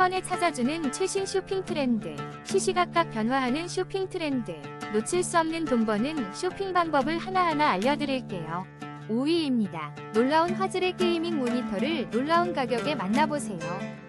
번에 찾아주는 최신 쇼핑 트렌드. 시시각각 변화하는 쇼핑 트렌드. 놓칠 수 없는 돈 버는 쇼핑 방법을 하나하나 알려드릴게요. 5위입니다. 놀라운 화질의 게이밍 모니터를 놀라운 가격에 만나보세요.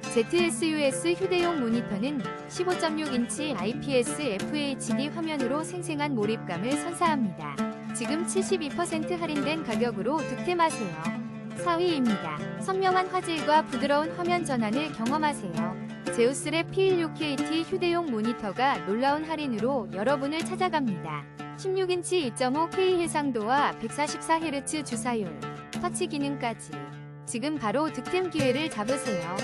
ZSUS 휴대용 모니터는 15.6인치 IPS FHD 화면으로 생생한 몰입감을 선사합니다. 지금 72% 할인된 가격으로 득템하세요. 4위입니다. 선명한 화질과 부드러운 화면 전환을 경험하세요. 제우스랩 P16KT 휴대용 모니터가 놀라운 할인으로 여러분을 찾아갑니다. 16인치 2.5K 해상도와 144Hz 주사율, 터치 기능까지. 지금 바로 득템 기회를 잡으세요.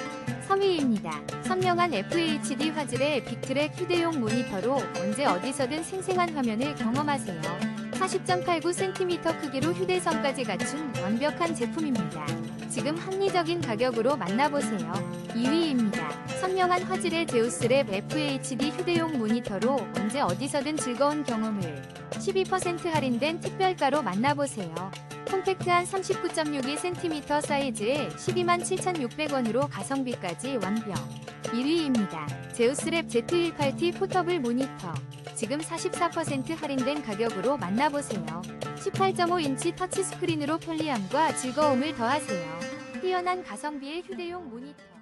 3위입니다. 선명한 FHD 화질의 빅트랙 휴대용 모니터로 언제 어디서든 생생한 화면을 경험하세요. 40.89cm 크기로 휴대성까지 갖춘 완벽한 제품입니다. 지금 합리적인 가격으로 만나보세요. 2위입니다. 선명한 화질의 제우스랩 FHD 휴대용 모니터로 언제 어디서든 즐거운 경험을 12% 할인된 특별가로 만나보세요. 콤팩트한 39.62cm 사이즈에 127,600원으로 가성비까지 완벽. 1위입니다. 제우스랩 Z18T 포터블 모니터. 지금 44% 할인된 가격으로 만나보세요. 18.5인치 터치스크린으로 편리함과 즐거움을 더하세요. 뛰어난 가성비의 휴대용 모니터.